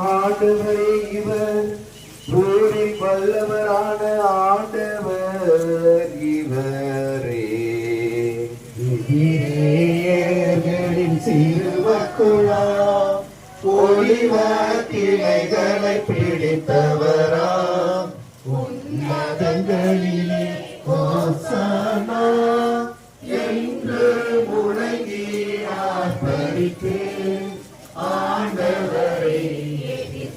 ஆண்டவரே இவர் ஊரின் வல்லவரான ஆண்டவர் இவரே. எதிரேயர்களின் சிறுவக்குழா ஒளிவாக்கிளைகளை பிடித்தவரா? உன்னதங்களிலே ஓசானா என்று முழங்கி ஆர்ப்பரித்தேன். ஆண்டவரே